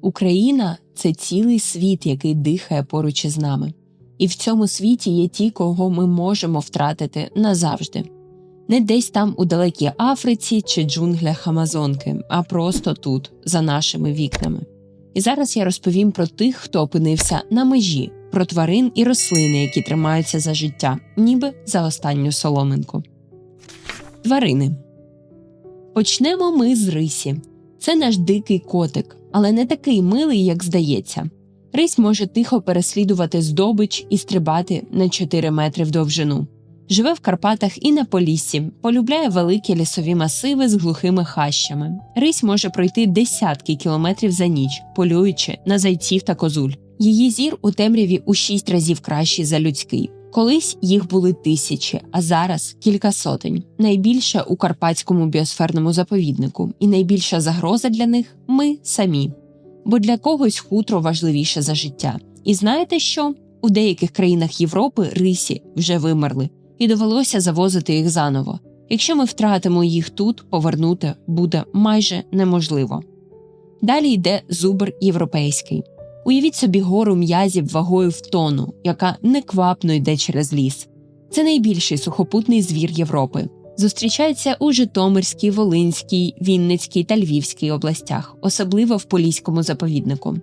Україна це цілий світ, який дихає поруч із нами. І в цьому світі є ті, кого ми можемо втратити назавжди. Не десь там у далекій Африці чи джунглях Амазонки, а просто тут, за нашими вікнами. І зараз я розповім про тих, хто опинився на межі, про тварин і рослини, які тримаються за життя, ніби за останню соломинку. Тварини почнемо ми з рисі. Це наш дикий котик, але не такий милий, як здається. Рись може тихо переслідувати здобич і стрибати на 4 метри в довжину. Живе в Карпатах і на Поліссі, полюбляє великі лісові масиви з глухими хащами. Рись може пройти десятки кілометрів за ніч, полюючи на зайців та козуль. Її зір у темряві у шість разів кращий за людський. Колись їх були тисячі, а зараз кілька сотень. Найбільше у карпатському біосферному заповіднику, і найбільша загроза для них ми самі. Бо для когось хутро важливіше за життя. І знаєте що? У деяких країнах Європи рисі вже вимерли, і довелося завозити їх заново. Якщо ми втратимо їх тут, повернути буде майже неможливо. Далі йде зубр європейський. Уявіть собі гору м'язів вагою в тону, яка неквапно йде через ліс. Це найбільший сухопутний звір Європи. Зустрічається у Житомирській, Волинській, Вінницькій та Львівській областях, особливо в Поліському заповіднику.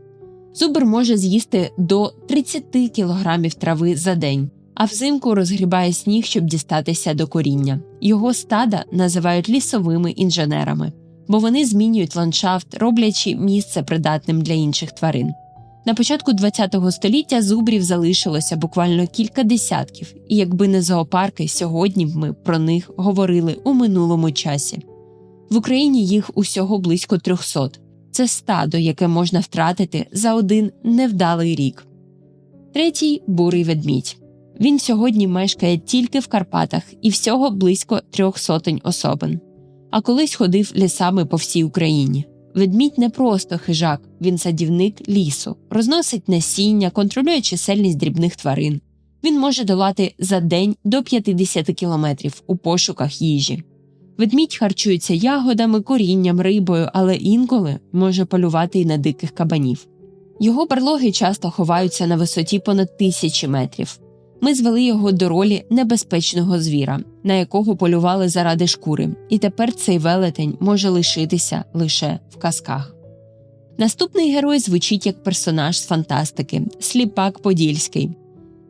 Зубр може з'їсти до 30 кілограмів трави за день, а взимку розгрібає сніг, щоб дістатися до коріння. Його стада називають лісовими інженерами, бо вони змінюють ландшафт, роблячи місце придатним для інших тварин. На початку ХХ століття зубрів залишилося буквально кілька десятків, і якби не зоопарки, сьогодні б ми про них говорили у минулому часі. В Україні їх усього близько 300. Це стадо, яке можна втратити за один невдалий рік. Третій бурий ведмідь. Він сьогодні мешкає тільки в Карпатах і всього близько трьох сотень особин, а колись ходив лісами по всій Україні. Ведмідь не просто хижак, він садівник лісу, розносить насіння, контролює чисельність дрібних тварин. Він може долати за день до 50 кілометрів у пошуках їжі. Ведмідь харчується ягодами, корінням, рибою, але інколи може полювати й на диких кабанів. Його барлоги часто ховаються на висоті понад тисячі метрів. Ми звели його до ролі небезпечного звіра, на якого полювали заради шкури, і тепер цей велетень може лишитися лише в казках. Наступний герой звучить як персонаж з фантастики Сліпак Подільський.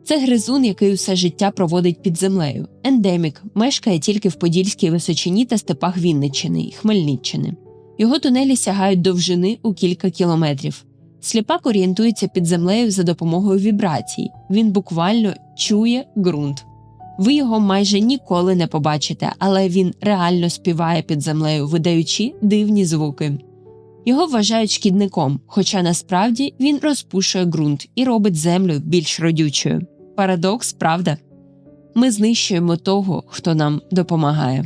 Це гризун, який усе життя проводить під землею. Ендемік мешкає тільки в Подільській Височині та степах Вінниччини і Хмельниччини. Його тунелі сягають довжини у кілька кілометрів. Сліпак орієнтується під землею за допомогою вібрацій. Він буквально чує ґрунт. Ви його майже ніколи не побачите, але він реально співає під землею, видаючи дивні звуки. Його вважають шкідником, хоча насправді він розпушує ґрунт і робить землю більш родючою. Парадокс, правда? Ми знищуємо того, хто нам допомагає.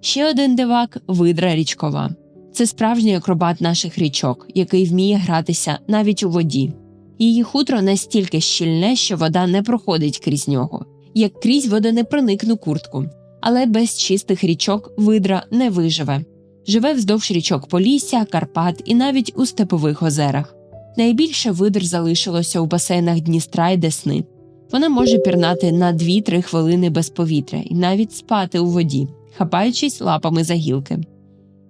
Ще один дивак видра річкова. Це справжній акробат наших річок, який вміє гратися навіть у воді. Її хутро настільки щільне, що вода не проходить крізь нього, як крізь водонепроникну куртку. Але без чистих річок видра не виживе. Живе вздовж річок Полісся, Карпат і навіть у степових озерах. Найбільше видр залишилося у басейнах Дністра й Десни. Вона може пірнати на 2-3 хвилини без повітря і навіть спати у воді, хапаючись лапами за гілки.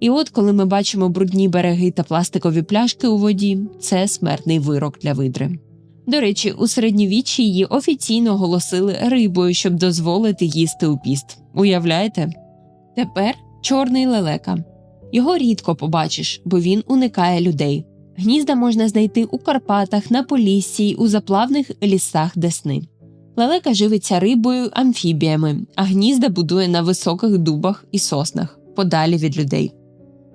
І от, коли ми бачимо брудні береги та пластикові пляшки у воді, це смертний вирок для видри. До речі, у середньовіччі її офіційно оголосили рибою, щоб дозволити їсти у піст. Уявляєте? Тепер чорний лелека. Його рідко побачиш, бо він уникає людей. Гнізда можна знайти у Карпатах, на Поліссі у заплавних лісах Десни. Лелека живиться рибою, амфібіями, а гнізда будує на високих дубах і соснах, подалі від людей.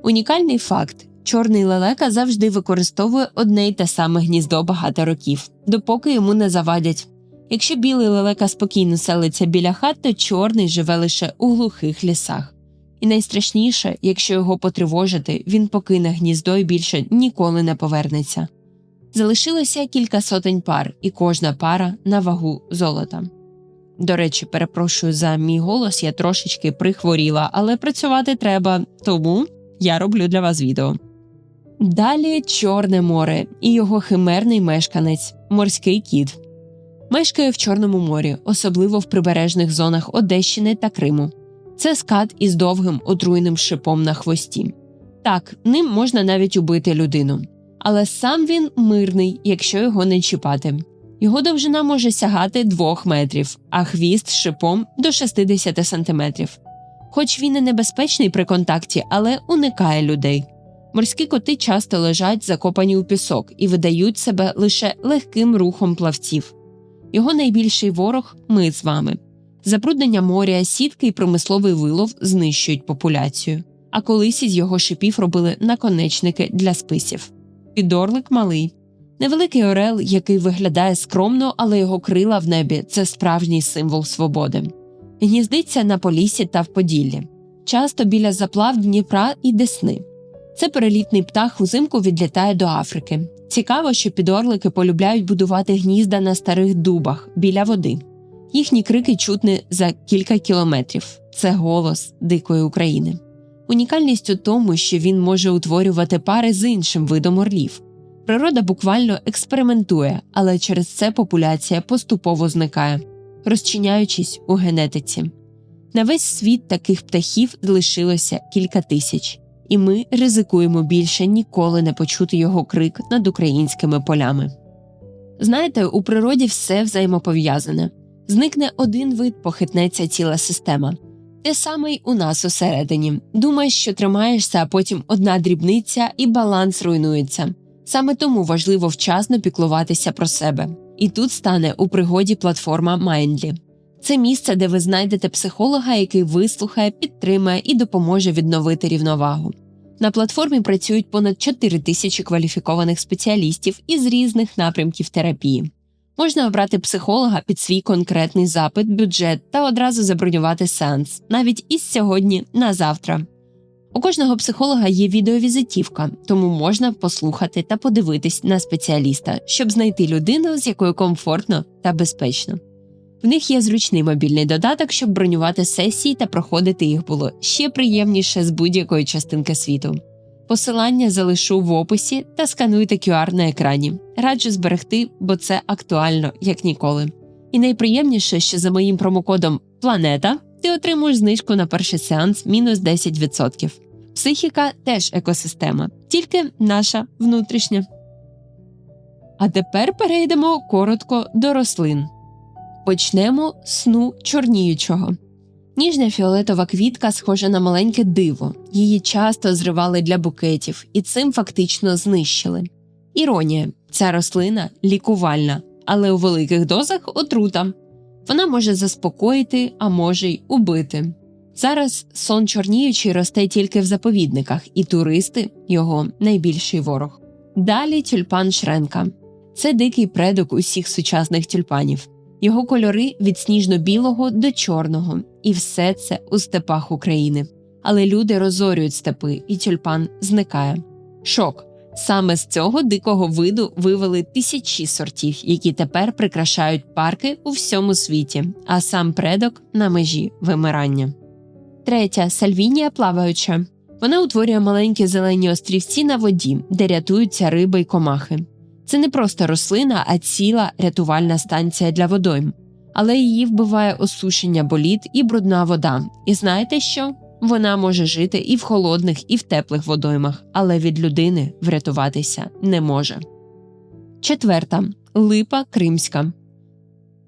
Унікальний факт: чорний лелека завжди використовує одне й те саме гніздо багато років, допоки йому не завадять. Якщо білий лелека спокійно селиться біля хат, то чорний живе лише у глухих лісах. І найстрашніше, якщо його потривожити, він покине гніздо і більше ніколи не повернеться. Залишилося кілька сотень пар, і кожна пара на вагу золота. До речі, перепрошую за мій голос, я трошечки прихворіла, але працювати треба, тому я роблю для вас відео. Далі Чорне море і його химерний мешканець морський кіт. Мешкає в Чорному морі, особливо в прибережних зонах Одещини та Криму. Це скат із довгим отруйним шипом на хвості. Так, ним можна навіть убити людину. Але сам він мирний, якщо його не чіпати. Його довжина може сягати 2 метрів, а хвіст з шипом до 60 сантиметрів. Хоч він і небезпечний при контакті, але уникає людей. Морські коти часто лежать закопані у пісок і видають себе лише легким рухом плавців. Його найбільший ворог ми з вами. Забруднення моря, сітки і промисловий вилов знищують популяцію, а колись із його шипів робили наконечники для списів. Підорлик малий, невеликий орел, який виглядає скромно, але його крила в небі це справжній символ свободи. Гніздиться на Поліссі та в Поділлі, часто біля заплав Дніпра і Десни. Це перелітний птах узимку відлітає до Африки. Цікаво, що підорлики полюбляють будувати гнізда на старих дубах біля води. Їхні крики чутні за кілька кілометрів. Це голос дикої України. Унікальність у тому, що він може утворювати пари з іншим видом орлів. Природа буквально експериментує, але через це популяція поступово зникає, розчиняючись у генетиці. На весь світ таких птахів лишилося кілька тисяч, і ми ризикуємо більше ніколи не почути його крик над українськими полями. Знаєте, у природі все взаємопов'язане зникне один вид, похитнеться ціла система. Те саме й у нас усередині. Думаєш, що тримаєшся, а потім одна дрібниця і баланс руйнується. Саме тому важливо вчасно піклуватися про себе. І тут стане у пригоді платформа Mindly. Це місце, де ви знайдете психолога, який вислухає, підтримає і допоможе відновити рівновагу. На платформі працюють понад 4 тисячі кваліфікованих спеціалістів із різних напрямків терапії. Можна обрати психолога під свій конкретний запит, бюджет та одразу забронювати сеанс, навіть із сьогодні на завтра. У кожного психолога є відеовізитівка, тому можна послухати та подивитись на спеціаліста, щоб знайти людину, з якою комфортно та безпечно. В них є зручний мобільний додаток, щоб бронювати сесії та проходити їх було ще приємніше з будь-якої частинки світу. Посилання залишу в описі та скануйте QR на екрані. Раджу зберегти, бо це актуально як ніколи. І найприємніше, що за моїм промокодом Планета ти отримуєш знижку на перший сеанс мінус 10%. Психіка теж екосистема, тільки наша внутрішня. А тепер перейдемо коротко до рослин. Почнемо з сну чорніючого. Ніжня фіолетова квітка схожа на маленьке диво, її часто зривали для букетів і цим фактично знищили. Іронія, ця рослина лікувальна, але у великих дозах отрута. Вона може заспокоїти, а може й убити. Зараз сон чорніючий росте тільки в заповідниках, і туристи його найбільший ворог. Далі тюльпан Шренка це дикий предок усіх сучасних тюльпанів. Його кольори від сніжно-білого до чорного, і все це у степах України. Але люди розорюють степи, і тюльпан зникає. Шок. Саме з цього дикого виду вивели тисячі сортів, які тепер прикрашають парки у всьому світі, а сам предок на межі вимирання. Третя сальвінія плаваюча. Вона утворює маленькі зелені острівці на воді, де рятуються риби й комахи. Це не просто рослина, а ціла рятувальна станція для водойм. Але її вбиває осушення боліт і брудна вода. І знаєте що? Вона може жити і в холодних, і в теплих водоймах, але від людини врятуватися не може. Четверта липа кримська.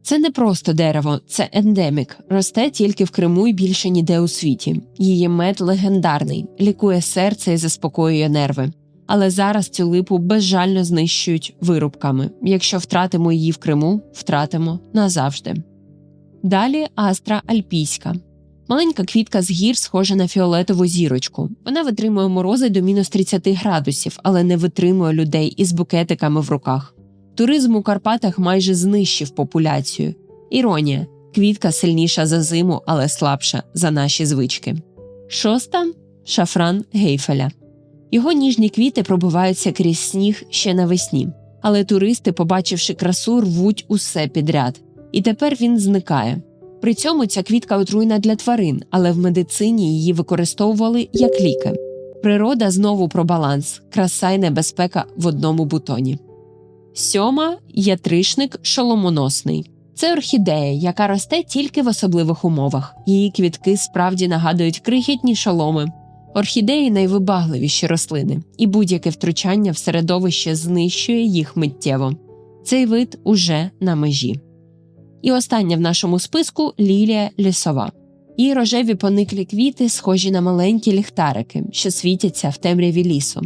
Це не просто дерево, це ендемік. Росте тільки в Криму і більше ніде у світі. Її мед легендарний, лікує серце і заспокоює нерви. Але зараз цю липу безжально знищують вирубками. Якщо втратимо її в Криму, втратимо назавжди. Далі астра альпійська. Маленька квітка з гір схожа на фіолетову зірочку. Вона витримує морози до мінус 30 градусів, але не витримує людей із букетиками в руках. Туризм у Карпатах майже знищив популяцію. Іронія квітка сильніша за зиму, але слабша за наші звички. Шоста шафран гейфеля. Його ніжні квіти пробиваються крізь сніг ще навесні, але туристи, побачивши красу, рвуть усе підряд. І тепер він зникає. При цьому ця квітка отруйна для тварин, але в медицині її використовували як ліки. Природа знову про баланс, краса й небезпека в одному бутоні. Сьома ятришник шоломоносний. Це орхідея, яка росте тільки в особливих умовах. Її квітки справді нагадують крихітні шоломи. Орхідеї найвибагливіші рослини, і будь-яке втручання в середовище знищує їх миттєво. Цей вид уже на межі. І остання в нашому списку лілія лісова. Її рожеві пониклі квіти схожі на маленькі ліхтарики, що світяться в темряві лісу.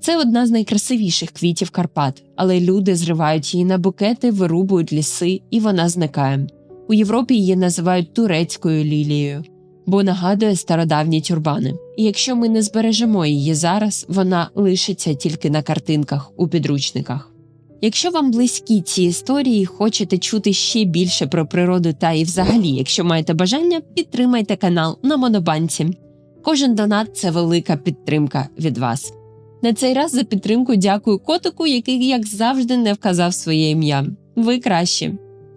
Це одна з найкрасивіших квітів Карпат, але люди зривають її на букети, вирубують ліси, і вона зникає. У Європі її називають турецькою лілією, бо нагадує стародавні тюрбани. І якщо ми не збережемо її зараз, вона лишиться тільки на картинках у підручниках. Якщо вам близькі ці історії, хочете чути ще більше про природу та і взагалі, якщо маєте бажання, підтримайте канал на Монобанці. Кожен донат це велика підтримка від вас. На цей раз за підтримку дякую котику, який, як завжди, не вказав своє ім'я. Ви кращі.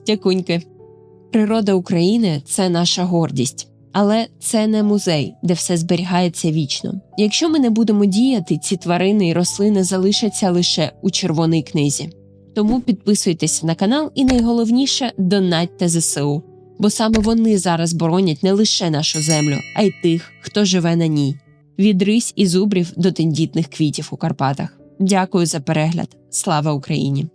Дякуньки. Природа України це наша гордість. Але це не музей, де все зберігається вічно. Якщо ми не будемо діяти, ці тварини і рослини залишаться лише у червоній книзі. Тому підписуйтесь на канал і найголовніше донатьте ЗСУ, бо саме вони зараз боронять не лише нашу землю, а й тих, хто живе на ній. Від рись і зубрів до тендітних квітів у Карпатах. Дякую за перегляд. Слава Україні!